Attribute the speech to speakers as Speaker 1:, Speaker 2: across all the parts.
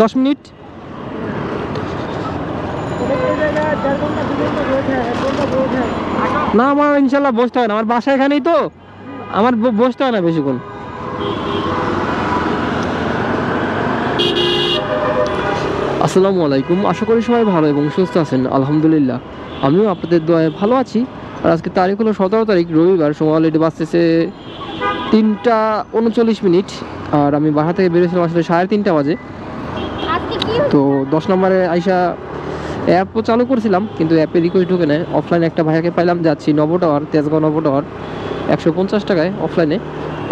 Speaker 1: দশ মিনিট। না, আমার ইনশাল্লাহ বসতে হয় না। আমার বাসা এখানেই তো। আমার বসতে হয় না বেশিক্ষণ। আসসালামু আলাইকুম। আশা করি সবাই ভালো এবং সুস্থ আছেন। আলহামদুলিল্লাহ, আমিও আপনাদের দোয়ায় ভালো আছি। আর আজকে তারিখ হলো সতেরো তারিখ, রবিবার। সময় অলরেডি বাজতেছে তিনটা উনচল্লিশ মিনিট। আর আমি বাসা থেকে বেরিয়েছিলাম আসলে সাড়ে তিনটা বাজে। তো দশ নম্বরে আইসা অ্যাপও চালু করেছিলাম কিন্তু অ্যাপে রিকোয়েস্ট ঢুকে নেয় অফলাইনে একটা ভাইয়াকে পাইলাম যাচ্ছি নব টাওয়ার তেজগাঁও নব টাওয়ার একশো পঞ্চাশ টাকায় অফলাইনে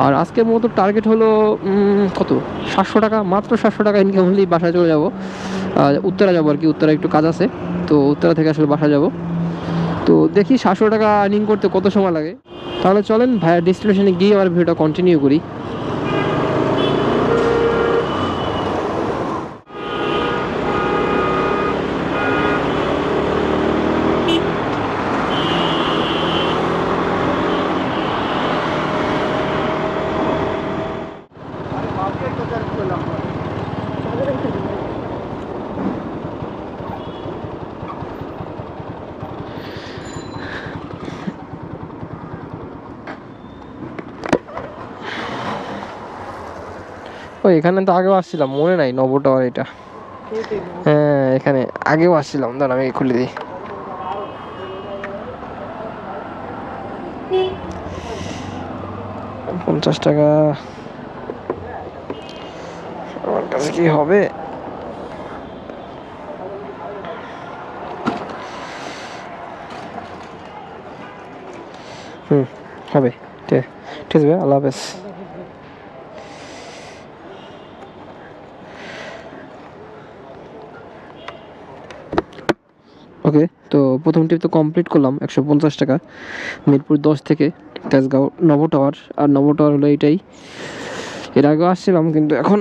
Speaker 1: আর আজকের মতো টার্গেট হলো কত? সাতশো টাকা মাত্র সাতশো টাকা ইনকাম হলেই বাসায় চলে যাব। উত্তরা যাব আর কি উত্তরা একটু কাজ আছে। তো উত্তরা থেকে আসলে বাসা যাব। তো দেখি সাতশো টাকা আর্নিং করতে কত সময় লাগে। তাহলে চলেন ভাইয়ার ডেস্টিনেশনে গিয়ে আবার ভিডিওটা কন্টিনিউ করি। ও এখানে তো আগেও আসছিলাম, মনে নাই নব টাওয়ার এটা। হ্যাঁ এখানে আগেও আসছিলাম, দাঁড়া আমি খুলে দিই। পঞ্চাশ টাকা। আমার কাছে কি হবে? হুম, হবে। ঠিক আছে আল্লাহ হাফেজ। ওকে তো প্রথম ট্রিপ তো কমপ্লিট করলাম, একশো পঞ্চাশ টাকা। মিরপুর দশ থেকে তেজগাঁও নব টাওয়ার আর নব টাওয়ার হলো এইটাই এর আগেও আসছিলাম, কিন্তু এখন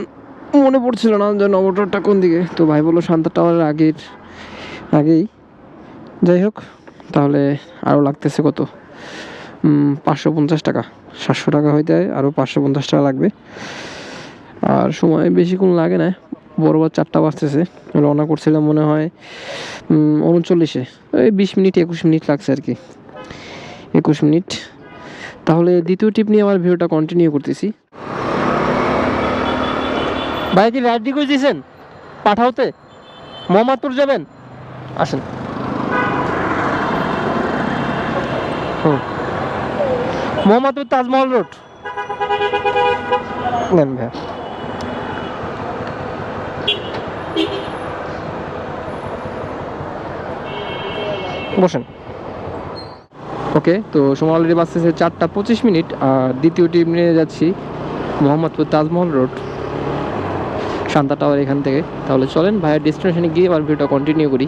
Speaker 1: মনে পড়ছিল না যে নব টাওয়ারটা কোন দিকে। তো ভাই বলল শান্তা টাওয়ারের আগের, আগেই। যাই হোক, তাহলে আরও লাগতেছে কত? পাঁচশো পঞ্চাশ টাকা। সাতশো টাকা হইতে আরও পাঁচশো পঞ্চাশ টাকা লাগবে। আর সময় বেশিক্ষণ লাগে না। বরাবর চারটা বাজতেছে রওনা করছিলাম মনে হয় উনচল্লিশে। এই বিশ মিনিট, একুশ মিনিট লাগছে আর কি। একুশ মিনিট। তাহলে দ্বিতীয় টিপ নিয়ে আমার ভিডিওটা কন্টিনিউ করতেছি। ভাই, কি রাইড রিকোয়েস্ট দিয়েছেন পাঠাওতে? মোহাম্মদপুর যাবেন? আসেন। হুম। মোহাম্মদপুর তাজমহল রোড। ভাইয়া। বসেন। ওকে, তো সময় অলরেডি বাঁচতেছে চারটা পঁচিশ মিনিট, আর দ্বিতীয় টিম নিয়ে যাচ্ছি মোহাম্মদপুর তাজমহল রোড শান্তা টাওয়ার এখান থেকে। তাহলে চলেন ভাইয়ের ডেস্টিনেশনে গিয়ে আবার ভিডিওটা কন্টিনিউ করি।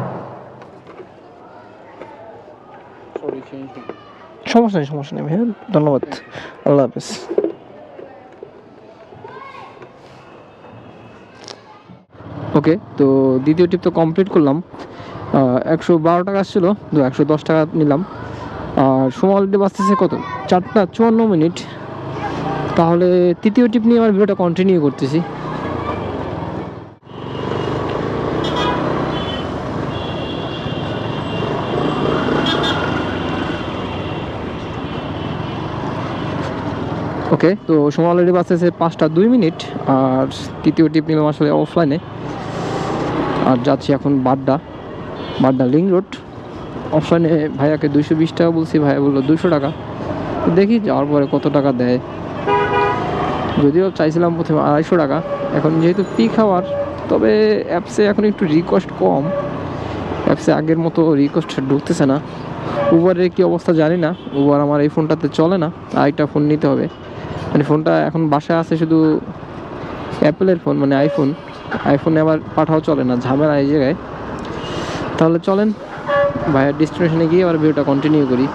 Speaker 1: সমস্যা নেই সমস্যা নেই ভাইয়া। ধন্যবাদ। আল্লাহ হাফেজ। ওকে তো দ্বিতীয় টিপ তো কমপ্লিট করলাম। একশো বারো টাকা আসছিল তো একশো দশ টাকা নিলাম। আর সময় অলরেডি বাঁচতেছে কত? চারটা চুয়ান্ন মিনিট। তাহলে তৃতীয় টিপ নিয়ে আমার ভিডিওটা কন্টিনিউ করতেছি। ওকে, তো সময় অলরেডি বাঁচতেছে পাঁচটা দুই মিনিট, আর তৃতীয় টিপ নিলাম আসলে অফলাইনে আর যাচ্ছি এখন বাড্ডা বাড্ডা লিং রোড। অফলাইনে ভাইয়াকে দুইশো বিশ টাকা বলছি, ভাইয়া বলল দুশো টাকা। দেখি যাওয়ার পরে কত টাকা দেয়। যদিও চাইছিলাম প্রথমে আড়াইশো টাকা, এখন যেহেতু পিক খাওয়ার, তবে অ্যাপসে এখন একটু রিকোয়েস্ট কম। অ্যাপসে আগের মতো রিকোয়েস্ট ঢুকতেছে না। উবারের কি অবস্থা জানি না উবার আমার এই ফোনটাতে চলে না, আরেকটা ফোন নিতে হবে। মানে ফোনটা এখন বাসায় আছে শুধু অ্যাপেলের ফোন মানে আইফোন। আইফোনে আবার পাঠাও চলে না, ঝামেলা এই জায়গায়। তাহলে চলেন, ভাইয়ের ডেস্টিনেশনে গিয়ে আবার ভিডিওটা কন্টিনিউ করি।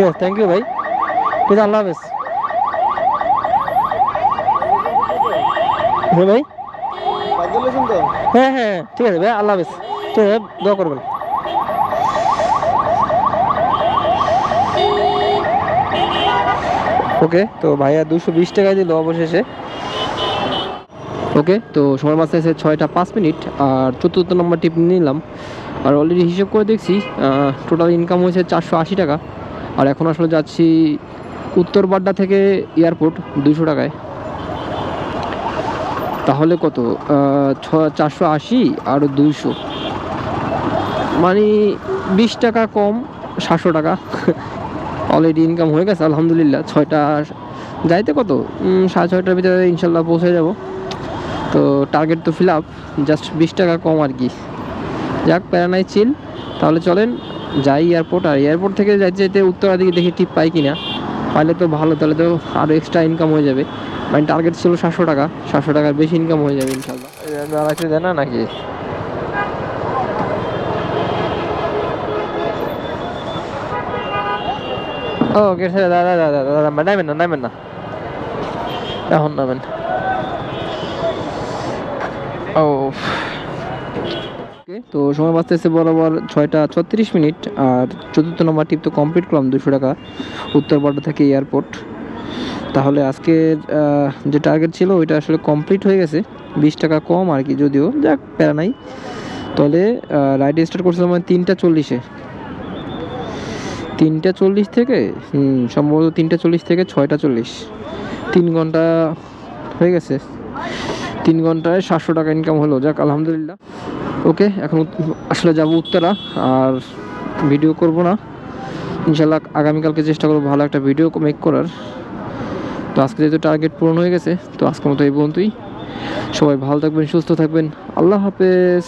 Speaker 1: ঠিক আছে থ্যাংক ইউ ভাই ঠিক আছে আল্লাহ হাফেজ হ্যাঁ ভাই হ্যাঁ হ্যাঁ ঠিক আছে ভাই আল্লাহ হাফেজ। ঠিক আছে দোয়া করবেন। ওকে তো ভাইয়া দুশো বিশ টাকা দিল অবশেষে। ওকে তো সময় মাসে এসে ছয়টা পাঁচ মিনিট, আর চতুর্থ নম্বর টিপ নিলাম। আর অলরেডি হিসেব করে দেখছি টোটাল ইনকাম হয়েছে চারশো আশি টাকা। আর এখন আসলে যাচ্ছি উত্তর বাড্ডা থেকে এয়ারপোর্ট দুশো টাকায়। তাহলে কত? ছ, চারশো আশি আর দুইশো। মানে বিশ টাকা কম, সাতশো টাকা। অলরেডি ইনকাম হয়ে গেছে, আলহামদুলিল্লাহ। ছয়টা, যাইতে কত? সাড়ে ছয়টার ভিতরে ইনশাল্লাহ পৌঁছে যাব। তো টার্গেট তো ফিল আপ জাস্ট বিশ টাকা কম আর কি। যাক প্যারানাই চিল। তাহলে চলেন যাই এয়ারপোর্ট আর এয়ারপোর্ট থেকে যাইতে যাইতে উত্তরা দিকে দেখি টিপ পাই কিনা। পাইলে তো ভালো, তাহলে তো আরও এক্সট্রা ইনকাম হয়ে যাবে। মানে টার্গেট ছিল সাতশো টাকা, সাতশো টাকার বেশি ইনকাম হয়ে যাবে ইনশাল্লাহ। দেয় না নাকি? ও ছেড়ে দাদা দাদা দাদা নামেন না নামেন না। এখন নামেন ও তো সময় বাঁচতেছে বরাবর ছয়টা ছত্রিশ মিনিট আর চতুর্থ নম্বর টিপ তো কমপ্লিট করলাম দুশো টাকা। উত্তরপাড়া থেকে এয়ারপোর্ট তাহলে আজকের যে টার্গেট ছিল ওইটা আসলে কমপ্লিট হয়ে গেছে। বিশ টাকা কম আর কি, যদিও যাক, প্যারা নাই। তাহলে রাইড স্টার্ট করছিলাম আমি তিনটা চল্লিশে। তিনটা চল্লিশ থেকে সম্ভবত তিনটা চল্লিশ থেকে ছয়টা চল্লিশ। তিন ঘণ্টা হয়ে গেছে। তিন ঘন্টায় সাতশো টাকা ইনকাম হলো। যাক, আলহামদুলিল্লাহ। ওকে, এখন আসলে যাব উত্তরা, আর ভিডিও করব না। ইনশাল্লাহ আগামীকালকে চেষ্টা করব ভালো একটা ভিডিও মেক করার। তো আজকে যেহেতু টার্গেট পূরণ হয়ে গেছে, তো আজকের মতো এই পর্যন্তই। সবাই ভালো থাকবেন, সুস্থ থাকবেন। আল্লাহ হাফেজ।